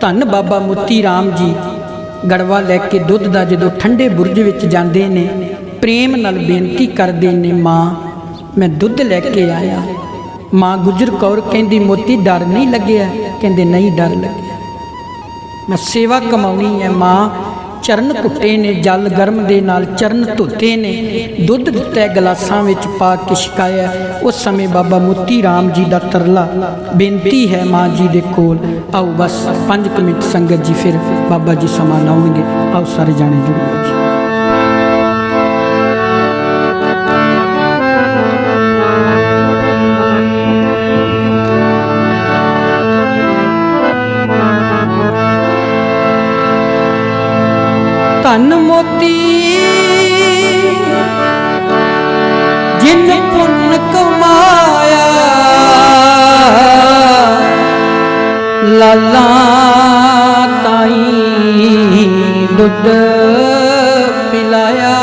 ਧੰਨ ਬਾਬਾ ਮੁੱਤੀ ਰਾਮ ਜੀ। ਗੜਵਾ ਲੈ ਕੇ ਦੁੱਧ ਦਾ ਜਦੋਂ ਠੰਡੇ ਬੁਰਜ ਵਿੱਚ ਜਾਂਦੇ ਨੇ, ਪ੍ਰੇਮ ਨਾਲ ਬੇਨਤੀ ਕਰਦੇ ਨੇ, ਮਾਂ, ਮੈਂ ਦੁੱਧ ਲੈ ਕੇ ਆਇਆ। ਮਾਂ ਗੁਜਰ ਕੌਰ ਕਹਿੰਦੀ, ਮੋਤੀ, ਡਰ ਨਹੀਂ ਲੱਗਿਆ? ਕਹਿੰਦੇ, ਨਹੀਂ, ਡਰ ਲੱਗਿਆ। ਮੈਂ ਸੇਵਾ ਕਮਾਉਣੀ ਹੈ, ਮਾਂ ਚਰਨ ਕੁੱਟੇ ਨੇ, ਜਲ ਗਰਮ ਦੇ ਨਾਲ ਚਰਨ ਧੋਤੇ ਨੇ। ਦੁੱਧ ਦਿੱਤਾ ਗਲਾਸਾਂ ਵਿੱਚ ਪਾ ਕੇ ਛਕਾਇਆ ਉਸ ਸਮੇਂ ਬਾਬਾ ਮੋਤੀ ਰਾਮ ਜੀ ਦਾ ਤਰਲਾ ਬੇਨਤੀ ਹੈ ਮਾਂ ਜੀ ਦੇ ਕੋਲ, ਆਓ ਬਸ 5 ਮਿੰਟ ਸੰਗਤ ਜੀ ਫਿਰ ਬਾਬਾ ਜੀ ਸਮਾਂ ਲਾਉਣਗੇ। ਆਓ ਸਾਰੇ ਜਾਣੇ ਜੁੜੋ ਜੀ। ਮੋਤੀ। ਜਿਨ ਪੁੰਨ ਕਮਾਇਆ ਲਾਲਾ ਤਾਈ ਦੁੱਧ ਪਿਲਾਇਆ।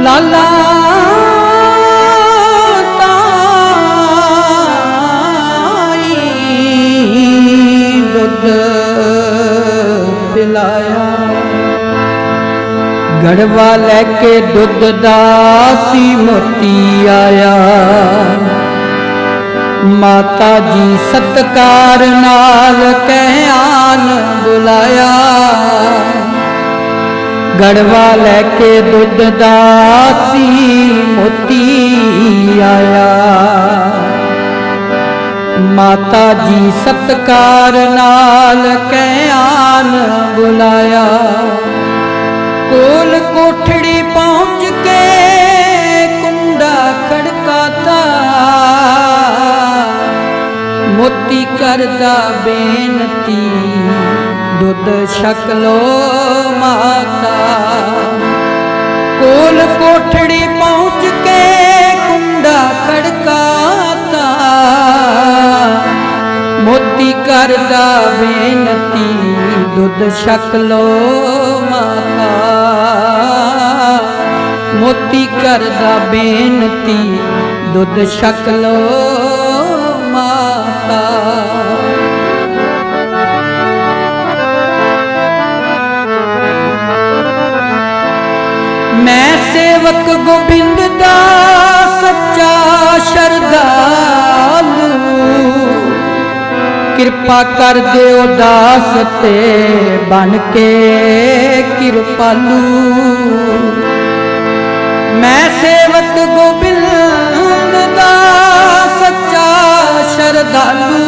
ਲਾਲਾ ਪਿਲਾਇਆ ਗੜਵਾ ਲੈ ਕੇ ਦੁੱਧ ਦਾ ਸੀ ਮੋਤੀ ਆਇਆ। ਮਾਤਾ ਜੀ ਸਤਕਾਰ ਨਾਲ ਕਹਿਆਨ ਬੁਲਾਇਆ ਗੜਵਾ ਲੈ ਕੇ ਦੁੱਧ ਦਾ ਸੀ ਮੋਤੀ ਆਇਆ। ਮਾਤਾ ਜੀ ਸਤਕਾਰ ਨਾਲ ਕਹਿ ਕਹਿਆਨ ਬੁਲਾਇਆ। ਕੋਲ ਕੋਠੜੀ ਪਹੁੰਚ ਕੇ ਕੁੰਡਾ ਖੜਕਾਤਾ। ਮੋਤੀ ਕਰਦਾ ਬੇਨਤੀ, ਦੁੱਧ ਸ਼ਕਲੋ ਮਾਤਾ। ਕੋਲ ਕੋਠੜੀ ਪਹੁੰਚ ਕੇ ਕੁੰਡਾ ਖੜਕਾ ਕਰਦਾ ਬੇਨਤੀ, ਦੁੱਧ ਛਕ ਲੋ ਮਾਤਾ। ਮੋਤੀ ਕਰਦਾ ਬੇਨਤੀ, ਦੁੱਧ ਛਕ ਲੋ ਮਾਤਾ। ਮੈਂ ਸੇਵਕ ਗੋਬਿੰਦ ਦਾ ਸੱਚਾ ਕਿਰਪਾ ਕਰ ਦਿਓ ਦਾਸ ਤੇ ਬਣ ਕੇ ਕਿਰਪਾਲੂ। ਮੈਂ ਸੇਵਕ ਗੋਬਿੰਦ ਦਾ ਸੱਚਾ ਸ਼ਰਧਾਲੂ।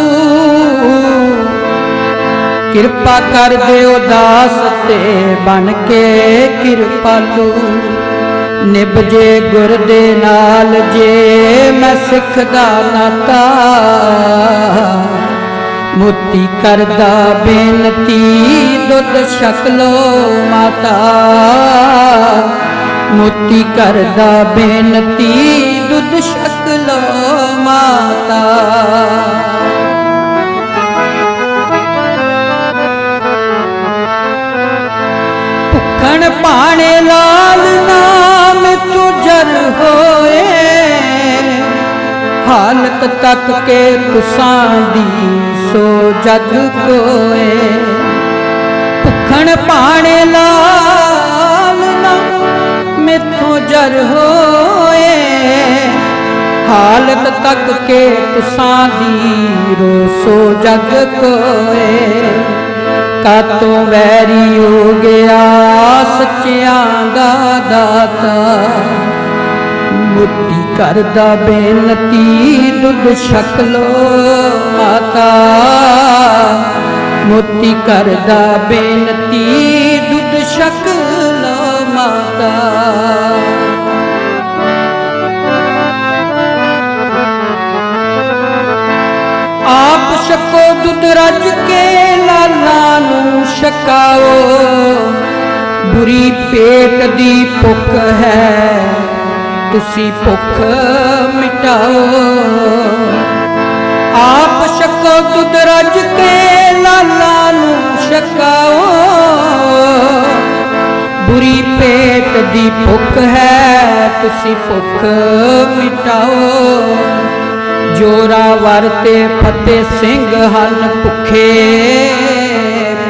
ਕਿਰਪਾ ਕਰ ਦਿਓ ਦਾਸ ਤੇ ਬਣ ਕੇ ਕਿਰਪਾਲੂ। ਨਿਭ ਜੇ ਗੁਰ ਦੇ ਨਾਲ, ਜੇ ਮੈਂ ਸਿੱਖ ਦਾ ਨਾਤਾ। ਮੋਤੀ ਕਰਦਾ ਬੇਨਤੀ, ਦੁੱਧ ਸ਼ਕਲੋ ਮਾਤਾ। ਮੋਤੀ ਕਰਦਾ ਬੇਨਤੀ, ਦੁੱਧ ਸ਼ਕਲੋ ਮਾਤਾ। ਭੁੱਖਣ ਪਾਣੇ ਲਾਲ ਨਾਮ ਤੁਜਰ ਹੋਏ। ਹਾਲਤ ਤੱਕ ਕੇ ਤੁਸਾਂ ਦੀ ਸੋ ਜਗ ਕੋਏ। ਭੁੱਖਣ ਪਾਣੇ ਲਾਲ ਨਾਮ ਮਿੱਥੋਂ ਜਰ ਹੋਏ। ਹਾਲਤ ਤੱਕ ਕੇ ਤੁਸਾਂ ਦੀ ਰੋ ਜਗ ਕੋਏ। ਕਾਤੋਂ ਵੈਰੀ ਹੋ ਗਿਆ ਸੱਚਿਆਂ ਦਾ ਦਾਤਾ। ਮੁੱਤੀ ਕਰਦਾ ਬੇਨਤੀ ਦੁੱਧ ਸ਼ਕਲੋ ਮਾਤਾ। ਮੋਤੀ ਕਰਦਾ ਬੇਨਤੀ, ਦੁੱਧ ਛਕ ਲੋ ਮਾਤਾ। ਆਪ ਛਕੋ ਦੁੱਧ ਰੱਜ ਕੇ ਲਾਲਾ ਨੂੰ ਛਕਾਓ। ਬੁਰੀ ਪੇਟ ਦੀ ਭੁੱਖ ਹੈ, ਤੁਸੀਂ ਭੁੱਖ ਮਿਟਾਓ। ਰੱਜ ਕੇ ਲਾਲਾ ਨੂੰ ਛਕਾਓ। ਬੁਰੀ ਪੇਟ ਦੀ ਭੁੱਖ ਹੈ, ਤੁਸੀਂ ਭੁੱਖ ਮਿਟਾਓ। ਜੋਰਾਵਰ ਤੇ ਫਤਿਹ ਸਿੰਘ ਹਨ ਭੁੱਖੇ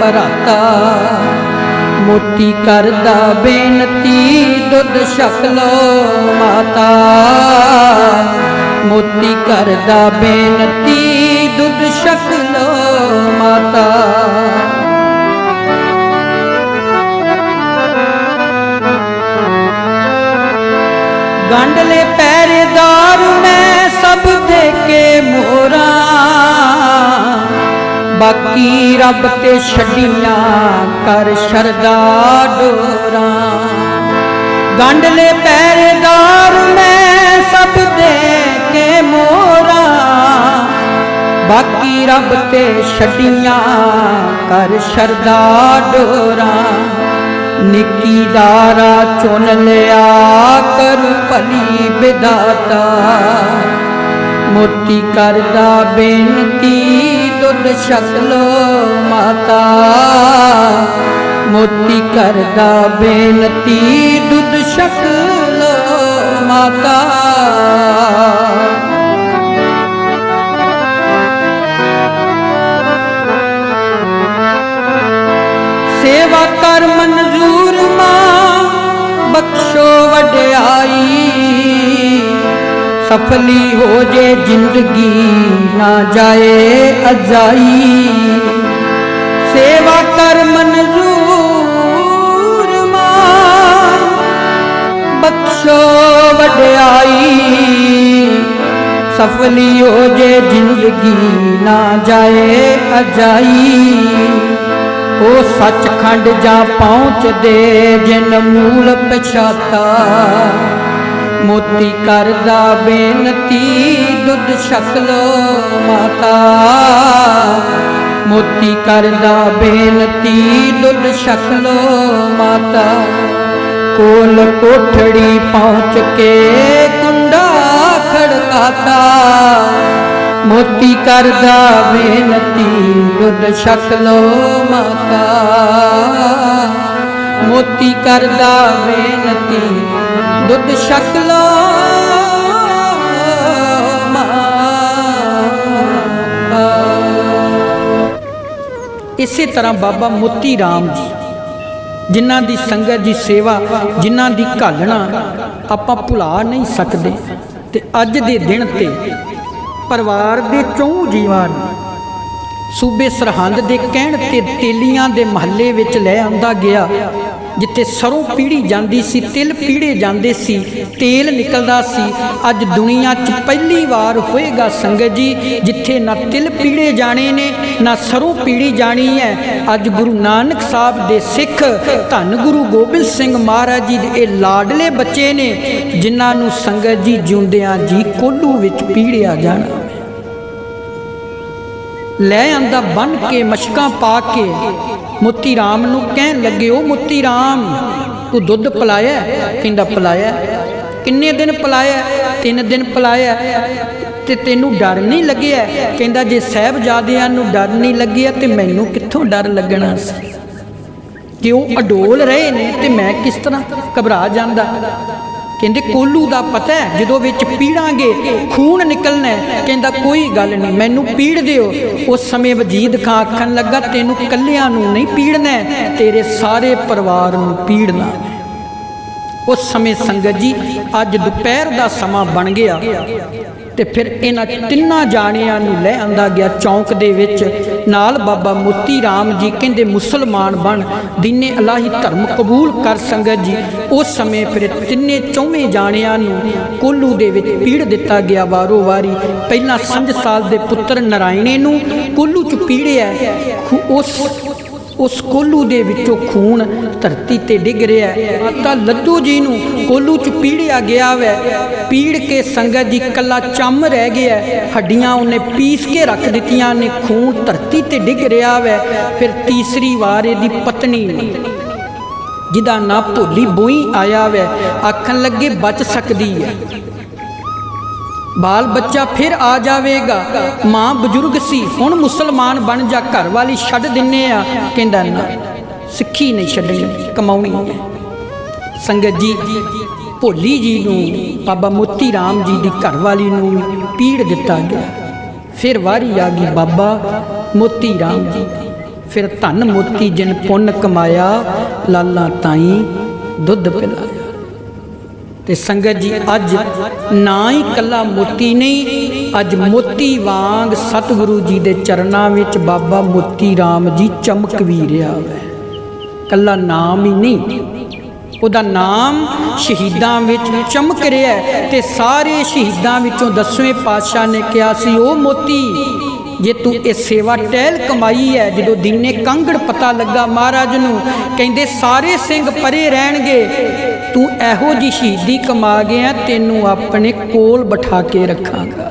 ਭਰਾਤਾ। ਮੋਤੀ ਕਰਦਾ ਬੇਨਤੀ, ਦੁੱਧ ਛਕ ਲੋ ਮਾਤਾ। ਮੋਤੀ ਕਰਦਾ ਬੇਨਤੀ ਮਾਤਾ। ਗੰਡਲੇ ਪਹਿਰੇਦਾਰ ਮੈਂ ਸਭ ਦੇ ਕੇ ਮੋਰਾ ਬਾਕੀ ਰੱਬ ਤੇ ਛੱਡੀਆਂ ਕਰ ਸ਼ਰਦਾ ਡੋਰਾ। ਗੰਡਲੇ ਪਹਿਰੇਦਾਰ ਮੈਂ ਸਭ ਦੇ ਕੇ ਮੋਰਾ ਬਾਕੀ ਰੱਬ ਤੇ ਛੱਡੀਆਂ, ਕਰ ਸ਼ਰਦਾ ਡੋਰਾ। ਨਿੱਕੀ ਦਾਰਾ ਚੁਣ ਲਿਆ ਕਰ ਭਲੀ ਵਿਦਾਤਾ। ਮੋਤੀ ਕਰਦਾ ਬੇਨਤੀ, ਦੁੱਧ ਛਕ ਮਾਤਾ। ਮੋਤੀ ਕਰਦਾ ਬੇਨਤੀ, ਦੁੱਧ ਛਕ ਮਾਤਾ। ਕਰ ਮਨਜ਼ੂਰ ਮਾਂ, ਬਖਸ਼ੋ ਵਡਿਆਈ। ਸਫਲੀ ਹੋ ਜੇ ਜ਼ਿੰਦਗੀ ਨਾ ਜਾਏ ਅਜਾਈ। ਸੇਵਾ ਕਰ ਮਨਜ਼ੂਰ ਮਾਂ, ਬਖਸ਼ੋ ਵਡਿਆਈ। ਸਫਲੀ ਹੋ ਜੇ ਜ਼ਿੰਦਗੀ ਨਾ ਜਾਏ ਅਜਾਈ। ਉਹ ਸੱਚਖੰਡ ਜਾ ਪਹੁੰਚਦੇ, ਜਿਨ ਮੂਲ ਪਛਾਤਾ। ਮੋਤੀ ਕਰਦਾ ਬੇਨਤੀ, ਦੁੱਧ ਛਕ ਮਾਤਾ। ਮੋਤੀ ਕਰਦਾ ਬੇਨਤੀ, ਦੁੱਧ ਛਕ ਮਾਤਾ। ਕੋਲ ਕੋਠੜੀ ਪਹੁੰਚ ਕੇ ਕੁੰਡਾ ਖੜਕਾਤਾ। ਮੋਤੀ ਕਰਦਾ ਬੇਨਤੀ ਦੁੱਧ ਛਕ ਮਾਤਾ। ਮੋਤੀ ਕਰਦਾ ਬੇਨਤੀ ਦੁੱਧ ਛਕ ਇਸੇ ਤਰ੍ਹਾਂ ਬਾਬਾ ਮੋਤੀ ਰਾਮ ਜੀ, ਜਿਨ੍ਹਾਂ ਦੀ ਸੰਗਤ ਦੀ ਸੇਵਾ, ਜਿਨ੍ਹਾਂ ਦੀ ਘਾਲਣਾ ਆਪਾਂ ਭੁਲਾ ਨਹੀਂ ਸਕਦੇ, ਤੇ ਅੱਜ ਦੇ ਦਿਨ ਤੇ ਪਰਿਵਾਰ ਦੇ ਚੌਂ ਜੀਵਾਂ ਨੂੰ ਸੂਬੇ ਸਰਹੰਦ ਦੇ ਕਹਿਣ ਤੇ ਤੇਲੀਆਂ ਦੇ ਮਹੱਲੇ ਵਿੱਚ ਲੈ ਆਂਦਾ ਗਿਆ। ਜਿੱਥੇ ਸਰੋਂ ਪੀੜੀ ਜਾਂਦੀ ਸੀ, ਤਿਲ ਪੀੜੇ ਜਾਂਦੇ ਸੀ, ਤੇਲ ਨਿਕਲਦਾ ਸੀ। ਅੱਜ ਦੁਨੀਆ 'ਚ ਪਹਿਲੀ ਵਾਰ ਹੋਏਗਾ ਸੰਗਤ ਜੀ, ਜਿੱਥੇ ਨਾ ਤਿਲ ਪੀੜੇ ਜਾਣੇ ਨੇ, ਨਾ ਸਰੋਂ ਪੀੜੀ ਜਾਣੀ ਹੈ। ਅੱਜ ਗੁਰੂ ਨਾਨਕ ਸਾਹਿਬ ਦੇ ਸਿੱਖ ਧੰਨ ਗੁਰੂ ਗੋਬਿੰਦ ਸਿੰਘ ਮਹਾਰਾਜ ਜੀ ਦੇ ਇਹ ਲਾਡਲੇ ਬੱਚੇ ਨੇ, ਜਿਨ੍ਹਾਂ ਨੂੰ ਸੰਗਤ ਜੀ ਜਿਉਂਦਿਆਂ ਜੀ ਕੋਲੂ ਵਿੱਚ ਪੀੜਿਆ ਜਾਣਾ। ਲੈ ਆਂਦਾ ਬਨ ਕੇ ਮਸ਼ਕਾਂ ਪਾ ਕੇ। ਮੋਤੀ ਰਾਮ ਨੂੰ ਕਹਿਣ ਲੱਗੇ ਉਹ ਮੋਤੀ ਰਾਮ, ਤੂੰ ਦੁੱਧ ਪਲਾਇਆ? ਕਹਿੰਦਾ, ਪਲਾਇਆ। ਕਿੰਨੇ ਦਿਨ ਪਲਾਇਆ? ਤਿੰਨ ਦਿਨ ਪਲਾਇਆ। ਤੇ ਤੈਨੂੰ ਡਰ ਨਹੀਂ ਲੱਗਿਆ? ਕਹਿੰਦਾ, ਜੇ ਸਾਹਿਬਜ਼ਾਦਿਆਂ ਨੂੰ ਡਰ ਨਹੀਂ ਲੱਗਿਆ, ਤੇ ਮੈਨੂੰ ਕਿੱਥੋਂ ਡਰ ਲੱਗਣਾ ਸੀ? ਉਹ ਅਡੋਲ ਰਹੇ ਨੇ ਤੇ ਮੈਂ ਕਿਸ ਤਰ੍ਹਾਂ ਘਬਰਾ ਜਾਂਦਾ? ਕਹਿੰਦੇ, ਕੋਲੂ ਦਾ ਪਤਾ ਹੈ, ਜਦੋਂ ਵਿੱਚ ਪੀੜਾਂਗੇ, ਖੂਨ ਨਿਕਲਣਾ ਕਹਿੰਦਾ, ਕੋਈ ਗੱਲ ਨਹੀਂ, ਮੈਨੂੰ ਪੀੜ ਦਿਓ। ਉਸ ਸਮੇਂ ਵਜੀਦ ਖਾਂ ਆਖਣ ਲੱਗਾ, ਤੈਨੂੰ ਕੱਲਿਆਂ ਨੂੰ ਨਹੀਂ ਪੀੜਨਾ ਤੇਰੇ ਸਾਰੇ ਪਰਿਵਾਰ ਨੂੰ ਪੀੜਨਾ ਉਸ ਸਮੇਂ ਸੰਗਤ ਜੀ, ਅੱਜ ਦੁਪਹਿਰ ਦਾ ਸਮਾਂ ਬਣ ਗਿਆ। ਤੇ ਫਿਰ ਇਹਨਾਂ ਤਿੰਨਾਂ ਜਾਣਿਆਂ ਨੂੰ ਲੈ ਆਂਦਾ ਗਿਆ ਚੌਂਕ ਦੇ ਵਿੱਚ। ਨਾਲ ਬਾਬਾ ਮੋਤੀ ਰਾਮ ਜੀ ਕਹਿੰਦੇ ਮੁਸਲਮਾਨ ਬਣ, ਦੀਨੇ ਅਲਾਹੀ ਧਰਮ ਕਬੂਲ ਕਰ ਸੰਗਤ ਜੀ। ਉਸ ਸਮੇਂ ਫਿਰ ਤਿੰਨੇ ਚੌਵੇਂ ਜਾਣਿਆਂ ਨੂੰ ਕੋਲੂ ਦੇ ਵਿੱਚ ਪੀੜ ਦਿੱਤਾ ਗਿਆ ਵਾਰੋ ਵਾਰੀ। ਪਹਿਲਾਂ ਸੰਜ ਸਾਲ ਦੇ ਪੁੱਤਰ ਨਰਾਇਣੇ ਨੂੰ ਕੋਲੂ ਚ ਪੀੜਿਆ। ਉਸ ਉਸ ਕੋਲੂ ਦੇ ਵਿੱਚੋਂ ਖੂਨ ਧਰਤੀ ਤੇ ਡਿੱਗ ਰਿਹਾ ਹੈ। ਤਾਂ ਲੱਦੂ ਜੀ ਨੂੰ ਕੋਲੂ ਚ ਪੀੜਿਆ ਗਿਆ ਵੈ। ਪੀੜ ਕੇ ਸੰਗਤ ਦੀ ਕੱਲਾ ਚੰਮ ਰਹਿ ਗਿਆ ਹੱਡੀਆਂ ਉਹਨੇ ਪੀਸ ਕੇ ਰੱਖ ਦਿੱਤੀਆਂ ਨੇ। ਖੂਨ ਧਰਤੀ ਤੇ ਡਿੱਗ ਰਿਹਾ ਵੈ। ਫਿਰ ਤੀਸਰੀ ਵਾਰ ਇਹਦੀ ਪਤਨੀ ਨੇ, ਜਿਹਦਾ ਨਾਂ ਭੋਲੀ ਬੋਈ ਆਇਆ ਵੈ, ਆਖਣ ਲੱਗੇ, ਬਚ ਸਕਦੀ ਹੈ। ਬਾਲ ਬੱਚਾ ਫਿਰ ਆ ਜਾਵੇਗਾ। ਮਾਂ ਬਜ਼ੁਰਗ ਸੀ, ਹੁਣ ਮੁਸਲਮਾਨ ਬਣ ਜਾ, ਘਰ ਵਾਲੀ ਛੱਡ ਦਿੰਨੇ ਆ। ਕਹਿੰਦਾ, ਨਾ, ਸਿੱਖੀ ਨਹੀਂ ਛੱਡਣੀ, ਕਮਾਉਣੀ ਹੈ। ਸੰਗਤ ਜੀ, ਭੋਲੀ ਜੀ ਨੂੰ, ਬਾਬਾ ਮੋਤੀ ਰਾਮ ਜੀ ਦੀ ਘਰਵਾਲੀ ਨੂੰ ਪੀੜ ਦਿੱਤਾ ਗਿਆ। ਫਿਰ ਵਾਰੀ ਆ ਗਈ ਬਾਬਾ ਮੋਤੀ ਰਾਮ ਜੀ ਫਿਰ ਧਨ ਮੋਤੀ ਜਿਨ ਪੁੰਨ ਕਮਾਇਆ, ਲਾਲਾ ਤਾਈ ਦੁੱਧ ਪਿਲਾਇਆ। ਤੇ ਸੰਗਤ ਜੀ, ਅੱਜ ਨਾ ਹੀ ਕੱਲਾ ਮੋਤੀ ਨਹੀਂ, ਅੱਜ ਮੋਤੀ ਵਾਂਗ ਸਤਿਗੁਰੂ ਜੀ ਦੇ ਚਰਨਾਂ ਵਿੱਚ ਬਾਬਾ ਮੋਤੀ ਰਾਮ ਜੀ ਚਮਕ ਵੀ ਰਿਹਾ ਹੈ। ਕੱਲਾ ਨਾਮ ਹੀ ਨਹੀਂ, ਉਹਦਾ ਨਾਮ ਸ਼ਹੀਦਾਂ ਵਿੱਚ ਚਮਕ ਰਿਹਾ ਹੈ ਤੇ ਸਾਰੇ ਸ਼ਹੀਦਾਂ ਵਿੱਚੋਂ ਦਸਵੇਂ ਪਾਤਸ਼ਾਹ ਨੇ ਕਿਹਾ ਸੀ, ਉਹ ਮੋਤੀ, ਜੇ ਤੂੰ ਇਹ ਸੇਵਾ ਟਹਿਲ ਕਮਾਈ ਹੈ, ਜਦੋਂ ਦੀਨੇ ਕੰਗੜ ਪਤਾ ਲੱਗਾ ਮਹਾਰਾਜ ਨੂੰ, ਕਹਿੰਦੇ ਸਾਰੇ ਸਿੰਘ ਪਰੇ ਰਹਿਣਗੇ ਤੂੰ ਇਹੋ ਜੀ ਸ਼ਹੀਦੀ ਕਮਾ ਗਿਆ ਤੈਨੂੰ ਆਪਣੇ ਕੋਲ ਬਿਠਾ ਕੇ ਰੱਖਾਂਗਾ।